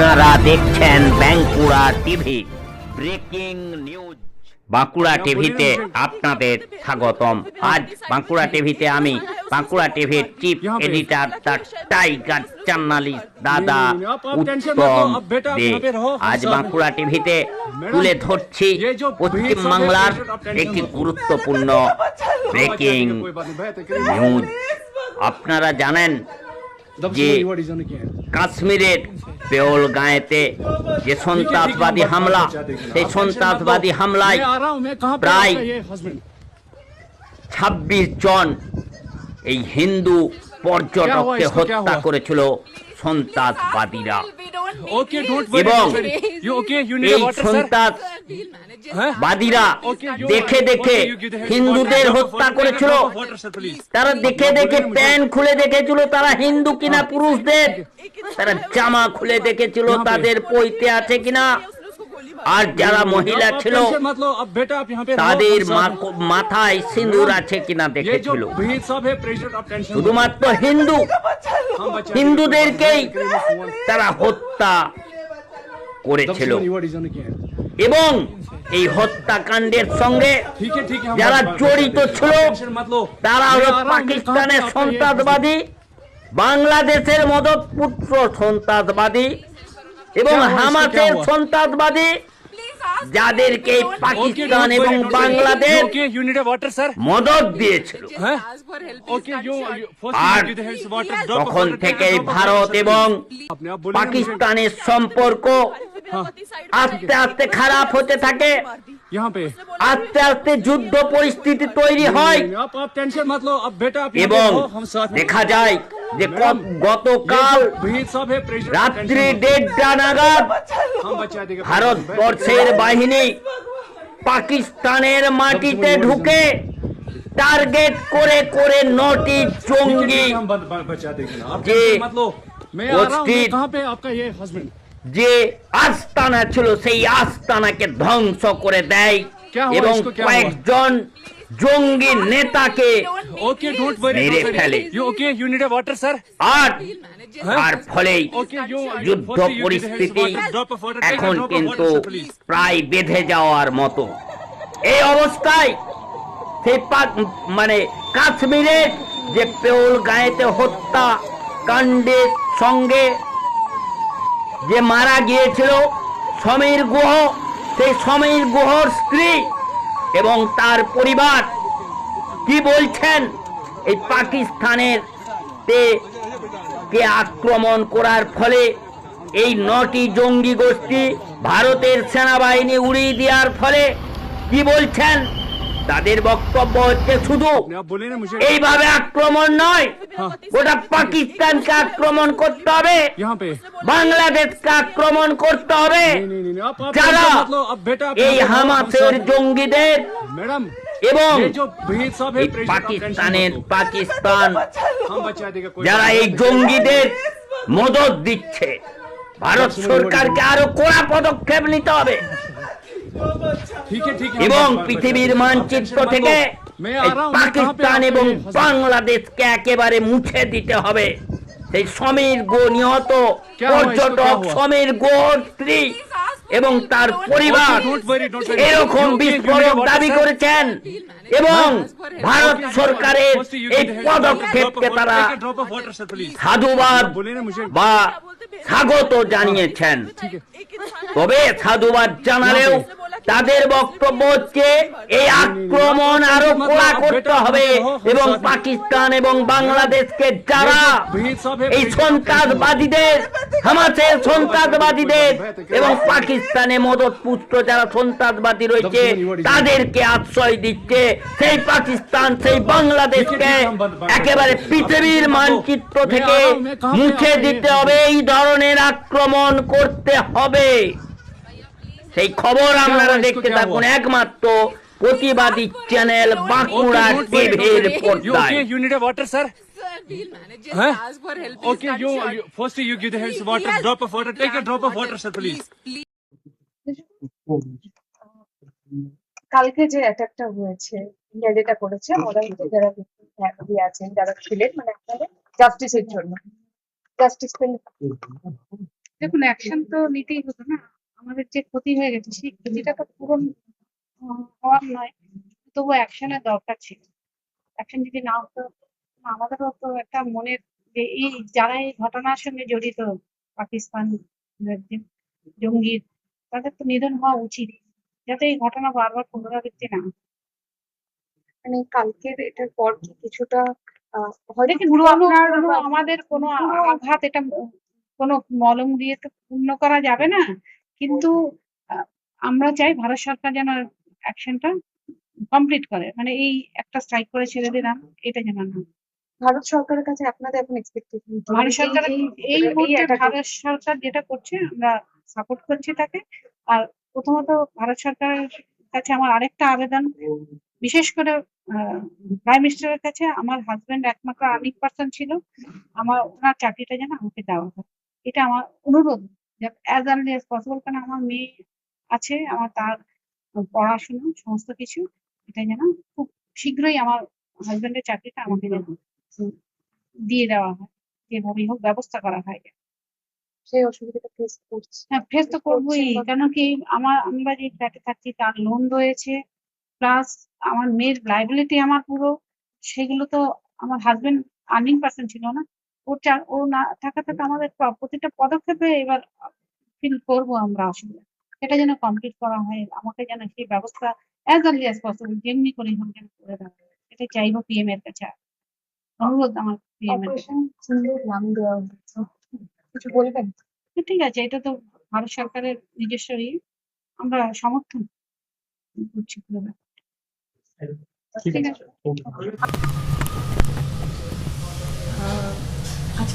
আপনারা দেখছেন Bankura TV. Breaking news. Bankura টিভিতে আপনাদের স্বাগতম। আজ বাঁকুড়া টিভিতে আমি বাঁকুড়া টিভির chief editor the tiger journalist দাদা উত্তম আজ বাঁকুড়া টিভিতে তুলে ধরছি পশ্চিম বাংলার একটি গুরুত্বপূর্ণ ব্রেকিং নিউজ। আপনারা জানেন যে কাশ্মীরের পেওল গাঁয়েতে যে সন্ত্রাসবাদী হামলা, সেই সন্ত্রাসবাদী হামলায় প্রায় ছাব্বিশ জন এই হিন্দু পর্যটককে হত্যা করেছিল। সন্ত্রাসবাদীরা এবং এই? সন্ত্রাসবাদীরা দেখে দেখে হিন্দুদের হত্যা করেছিল. তারা দেখে দেখে প্যান্ট খুলে দেখেছিল তারা হিন্দু কিনা পুরুষদের তারা জামা খুলে দেখেছিল তাদের পইতে আছে কিনা আর যারা মহিলা ছিল তাদের মাথায় সিঁদুর আছে কিনা দেখেছিল। শুধুমাত্র হিন্দু। হিন্দুদেরকেই তারা হত্যা করেছিল। এবং এই হত্যাকাণ্ডের সঙ্গে যারা জড়িত ছিল তারা হল পাকিস্তানের সন্ত্রাসবাদী বাংলাদেশের মদতপুত্র সন্ত্রাসবাদী এবং হামাতের সন্ত্রাসবাদী যাদেরকে পাকিস্তান এবং বাংলাদেশ মদত দিয়েছিল। তখন থেকে ভারত এবং পাকিস্তানের সম্পর্ক আস্তে আস্তে খারাপ হতে থাকে। আস্তে আস্তে যুদ্ধ পরিস্থিতি তৈরি হয়। এবং দেখা যায় যে গতকাল রাত্রি দেড়টা নাগাদ ভারতবর্ষের বাহিনী পাকিস্তানের মাটিতে ঢুকে টার্গেট করে করে নটি জঙ্গি যে যে আস্তানা ছিল সেই আস্তানাকে ধ্বংস করে দেয়। এবং কয়েকজন জঙ্গি নেতাকে মেরে ফেলে। আর আর ফলে যুদ্ধ পরিস্থিতি এখন কিন্তু প্রায় বেঁধে যাওয়ার মতো। এই অবস্থায় মানে কাশ্মীরের যে পেউল গায়েতে হত্যা কাণ্ডের সঙ্গে যে মারা গিয়েছিল সমীর গুহ, সেই সমীর গুহর স্ত্রী এবং তার পরিবার কি বলছেন? এই পাকিস্তানের কে আক্রমণ করার ফলে এই নটি জঙ্গি গোষ্ঠী ভারতের সেনাবাহিনী উড়িয়ে দেওয়ার ফলে কি বলছেন? তাদের বক্তব্য হচ্ছে শুধু এইভাবে আক্রমণ নয় ওটা পাকিস্তানকে আক্রমণ করতে হবে বাংলাদেশকে আক্রমণ করতে হবে। যারা এই হামাসের জঙ্গিদের এবং পাকিস্তানের পাকিস্তান যারা এই জঙ্গিদের মদত দিচ্ছে ভারত সরকারকে আরও কড়া পদক্ষেপ নিতে হবে। এবং পৃথিবীর মানচিত্র থেকে পাকিস্তান এবং বাংলাদেশকে একেবারে মুছে দিতে হবে। সেই সমীর গো নিহত পর্যটক সমীর গো স্ত্রী এবং তার পরিবার এরকম বিস্ফোরক দাবি করেছেন এবং ভারত সরকারের এই পদক্ষেপকে তারা সাধুবাদ বা স্বাগত জানিয়েছেন। তবে সাধুবাদ জানালেও তাদের বক্তব্য হচ্ছে, এই আক্রমণ আরও কড়া করতে হবে এবং পাকিস্তান এবং বাংলাদেশকে যারা এই সন্ত্রাসবাদীদের, হামাসের সন্ত্রাসবাদীদের এবং পাকিস্তানে মদত পুষ্ট যারা সন্ত্রাসবাদী রয়েছে, তাদেরকে আশ্রয় দিচ্ছে। সেই পাকিস্তান, সেই বাংলাদেশকে একেবারে পৃথিবীর মানচিত্র থেকে মুছে দিতে হবে, এই ধরনের আক্রমণ করতে হবে। সেই খবর আপনারা দেখতে থাকুন। একমাত্র প্রতিবাদী চ্যানেল বাঁকুড়া টিভির কালকে যে অ্যাটাকটা হয়েছে যেটা করেছে ওরা যারা যারা জাস্টিসের মানে জন্য। জাস্টিস দেখুন অ্যাকশন তো নিতেই হতো না। আমাদের যে ক্ষতি হয়ে গেছে সেই ক্ষতিটা তো পূরণ হওয়ার নয় তবু অ্যাকশনের দরকার ছিল। অ্যাকশন যদি না হতো আমাদেরও তো একটা মনের যে এই যারা এই ঘটনার সঙ্গে জড়িত পাকিস্তান জঙ্গির তাদের তো নিধন হওয়া উচিত যাতে এই ঘটনা বারবার পুনরাবৃত্তি না মানে কালকের এটার পর কি কিছুটা আমাদের কোনো আঘাত এটা কোনো মলম দিয়ে তো পূর্ণ করা যাবে না? কিন্তু আমরা চাই ভারত সরকার যেন অ্যাকশনটা কমপ্লিট করে। মানে এই একটা স্ট্রাইক করে ছেড়ে দিলাম এটা যেন না ভারত সরকারের কাছে আপনাদের এখন এক্সপেকটেশন ভারত সরকার এই মুহূর্তে ভারত সরকার যেটা করছে আমরা সাপোর্ট করছি তাকে। আর প্রথমত ভারত সরকারের কাছে আমার আরেকটা আবেদন। বিশেষ করে প্রাইম মিনিস্টারের কাছে আমার হাজবেন্ড একমাত্র আর্নিং পার্সন ছিল। আমার ওনার চাকরিটা যেন আমাকে দেওয়া হয়। এটা আমার অনুরোধ। অ্যাজ আর্লি অ্যাজ পসিবল কারণ আমার মেয়ে আছে আমার তার পড়াশোনা সমস্ত কিছু। এটা যেন খুব শীঘ্রই আমার হাজবেন্ডের চাকরিটা আমাকে যেন দিয়ে দেওয়া হয় যেভাবেই হোক ব্যবস্থা করা হয়। সেই অসুবিধাটা ফেস করছে। হ্যাঁ ফেস তো করবোই কেন কি আমার আমরা যে ফ্ল্যাটে থাকছি তার লোন রয়েছে প্লাস আমার মেয়ের লাইবিলিটি আমার পুরো সেগুলো তো আমার হাজবেন্ড আর্নিং পার্সন ছিল না। ওর চা- ও না থাকাতে তো আমাদের প্র- প্রতিটা পদক্ষেপে এবার ফিল করব আমরা অসুবিধা সেটা যেন কমপ্লিট করা হয় আমাকে যেন সেই ব্যবস্থা অ্যাজ আর্লি অ্যাজ পসিবল যেমনি করে হোক যেন করে দেওয়া। এটাই চাইব পিএম এর কাছে। অনুরোধ আমার পিএম এর কাছে। বলবেন? ঠিক আছে এটা তো ভারত সরকারের নিজস্ব আমরা সমর্থন করছি ঠিক আছে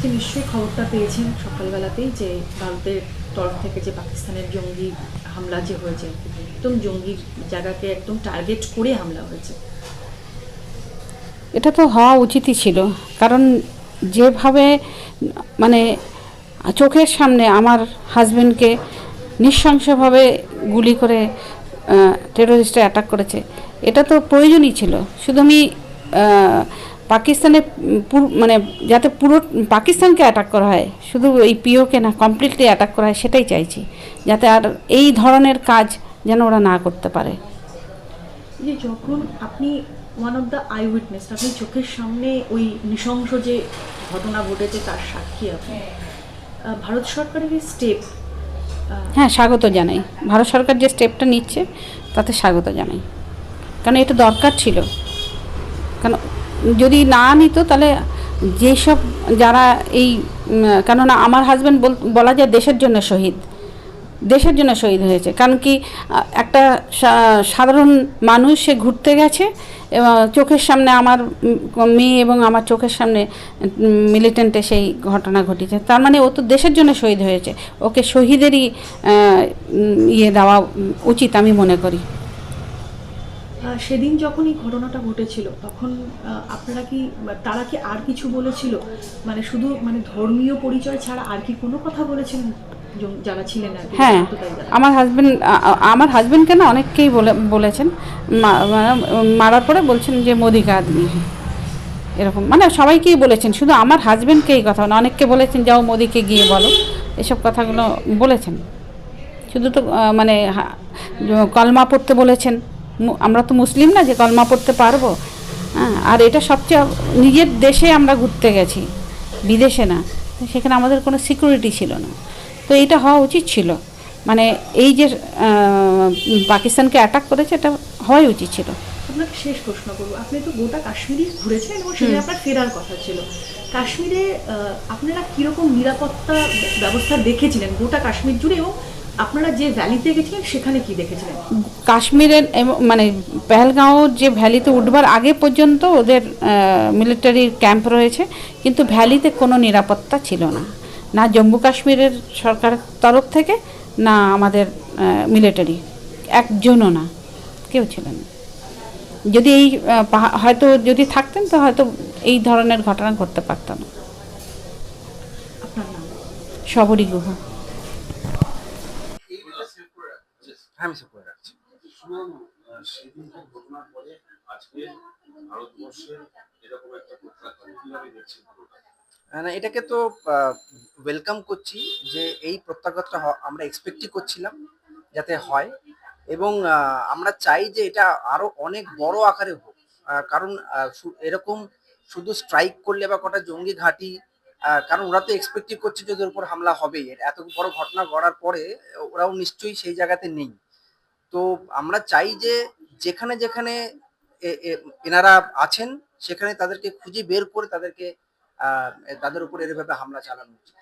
আজকে নিশ্চয়ই খবরটা পেয়েছেন সকালবেলাতেই যে ভারতের তরফ থেকে যে পাকিস্তানের জঙ্গি হামলা যে হয়েছে, একদম জঙ্গির জায়গাকে একদম টার্গেট করে হামলা হয়েছে। এটা তো হওয়া উচিতই ছিল, কারণ যেভাবে মানে চোখের সামনে আমার হাজবেন্ডকে নৃশংসভাবে গুলি করে টেরোরিস্টরা অ্যাটাক করেছে, এটা তো প্রয়োজনই ছিল। শুধু আমি পাকিস্তানে পুরো মানে যাতে পুরো পাকিস্তানকে অ্যাটাক করা হয় শুধু এই পিওকে না কমপ্লিটলি অ্যাটাক করা হয় সেটাই চাইছি। যাতে আর এই ধরনের কাজ যেন ওরা না করতে পারে। যে যখন আপনি one of the eyewitness আপনি চোখের সামনে ওই নৃশংস যে ঘটনা ঘটেছে তার সাক্ষী আপনি। ভারত সরকারের এই স্টেপ হ্যাঁ স্বাগত জানাই। ভারত সরকার যে স্টেপটা নিচ্ছে তাতে স্বাগত জানাই। কারণ এটা দরকার ছিল। কারণ যদি না নিত, তাহলে যেসব যারা এই কেননা আমার হাজব্যান্ড বলা যায় দেশের জন্য শহীদ। দেশের জন্য শহীদ হয়েছে। কারণ কি, একটা সাধারণ মানুষ, সে ঘুরতে গেছে, এবং চোখের সামনে আমার মেয়ে এবং আমার চোখের সামনে মিলিটেন্টে সেই ঘটনা ঘটেছে। তার মানে ও তো দেশের জন্য শহীদ হয়েছে। ওকে শহীদেরই ইয়ে দেওয়া উচিত আমি মনে করি। সেদিন যখন এই ঘটনাটা ঘটেছিল তখন আপনারা কি তারা কি আর কিছু বলেছিল? মানে শুধু মানে ধর্মীয় পরিচয় ছাড়া আর কি কোনো কথা বলেছিলেন যারা ছিলেন হ্যাঁ আমার হাজবেন্ড আমার হাজবেন্ডকে না অনেককেই বলে বলেছেন। মারার পরে বলছেন যে মোদি কা আদমি এরকম মানে সবাইকেই বলেছেন। শুধু আমার হাজবেন্ডকে এই কথা না অনেককে বলেছেন যাও মোদিকে গিয়ে বলো। এসব কথাগুলো বলেছেন। শুধু তো মানে কলমা পড়তে বলেছেন। আমরা তো মুসলিম না যে কলমা পড়তে পারব। হ্যাঁ আর এটা সবচেয়ে নিজের দেশে আমরা ঘুরতে গেছি বিদেশে না। সেখানে আমাদের কোনো সিকিউরিটি ছিল না। তো এইটা হওয়া উচিত ছিল। মানে এই যে পাকিস্তানকে অ্যাটাক করেছে এটা হওয়াই উচিত ছিল। আপনাকে শেষ প্রশ্ন করব। আপনি তো গোটা কাশ্মীরই ঘুরেছেন এবং সেখানে আপনার ফেরার কথা ছিল। কাশ্মীরে আপনারা কীরকম নিরাপত্তা ব্যবস্থা দেখেছিলেন গোটা কাশ্মীর জুড়ে এবং আপনারা যে ভ্যালিতে গেছিলেন সেখানে কি দেখেছিলেন? কাশ্মীরের মানে পেহেলগাঁও যে ভ্যালিতে উঠবার আগে পর্যন্ত ওদের মিলিটারি ক্যাম্প রয়েছে কিন্তু ভ্যালিতে কোনো নিরাপত্তা ছিল না। না জম্মু কাশ্মীরের সরকার তরফ থেকে না আমাদের মিলিটারি একজনও না কেউ ছিলেন যদি এই হয়তো যদি থাকতেন তো হয়তো এই ধরনের ঘটনা ঘটতে পারত না। সবরই গুহ। আমি সেভ করে রাখছি। শুনুন ঘটনার পরে আজকে ভারতবর্ষের এরকম একটা ঘটনা কীভাবে দেখছেন না এটাকে তো ওয়েলকাম করছি যে এই প্রত্যাঘাতটা আমরা এক্সপেক্টই করছিলাম যাতে হয় এবং আমরা চাই যে এটা আরও অনেক বড় আকারে হোক। কারণ এরকম শুধু স্ট্রাইক করলে বা কটা জঙ্গি ঘাঁটি কারণ ওরা তো এক্সপেক্টই করছে যে ওদের উপর হামলা হবেই। এত বড় ঘটনা গড়ার পরে ওরাও নিশ্চয়ই সেই জায়গাতে নেই। তো আমরা চাই যে যেখানে যেখানে এনারা আছেন, সেখানে তাদেরকে খুঁজে বের করে তাদেরকে তাদের উপর এরভাবে হামলা চালানো উচিত।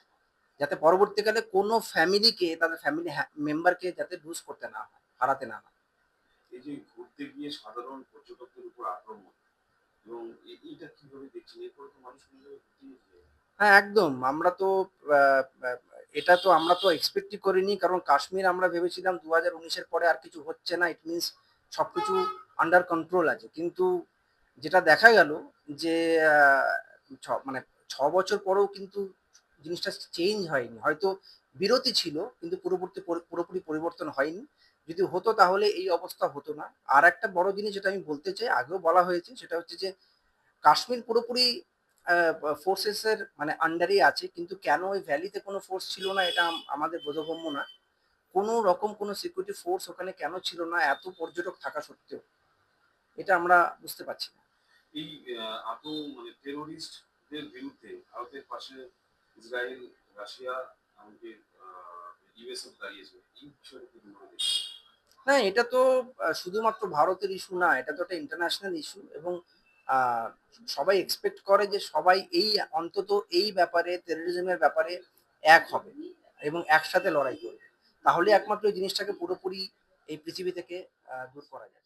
যাতে পরবর্তীকালে কোনো ফ্যামিলিকে, তাদের ফ্যামিলি মেম্বারকে যাতে লুজ করতে না হয়, হারাতে না হয়। এই যে ঘুরতে গিয়ে সাধারণ পর্যটকদের উপর আক্রমণ, এবং এইটা কীভাবে দেখছেন? এরপরে তো মানুষ হ্যাঁ একদম। আমরা তো এটা তো আমরা তো এক্সপেক্টই করিনি, কারণ কাশ্মীর আমরা ভেবেছিলাম দু হাজার উনিশের পরে আর কিছু হচ্ছে না ইট মিনস সবকিছু আন্ডার কন্ট্রোল আছে। কিন্তু যেটা দেখা গেল যে মানে ছ বছর পরেও কিন্তু জিনিসটা চেঞ্জ হয়নি। হয়তো বিরতি ছিল, কিন্তু পুরোপুরি পুরোপুরি পরিবর্তন হয়নি। যদি হতো তাহলে এই অবস্থা হতো না। আর একটা বড় জিনিস যেটা আমি বলতে চাই, আগেও বলা হয়েছে, সেটা হচ্ছে যে, কাশ্মীর পুরোপুরি ফোর্সেস এর মানে আন্ডারেই আছে কিন্তু কেন ওই ভ্যালিতে কোনো ফোর্স ছিল না এটা আমাদের বোধগম্য না। কোনো রকম কোনো সিকিউরিটি ফোর্স ওখানে কেন ছিল না এত পর্যটক থাকা সত্ত্বেও? এটা আমরা বুঝতে পারছি না। এই আতঙ্ক মানে টেরোরিস্টদের বিরুদ্ধে ভারতের পাশে ইসরায়েল রাশিয়া এমনকি দাঁড়িয়েছে এই না এটা তো শুধুমাত্র ভারতের ইস্যু না এটা তো একটা ইন্টারন্যাশনাল ইস্যু এবং সবাই এক্সপেক্ট করে যে সবাই এই অন্তত এই ব্যাপারে টেরোরিজমের ব্যাপারে এক হবে এবং একসাথে লড়াই করবে। তাহলে একমাত্র এই জিনিসটাকে পুরোপুরি এই পৃথিবী থেকে দূর করা যায়।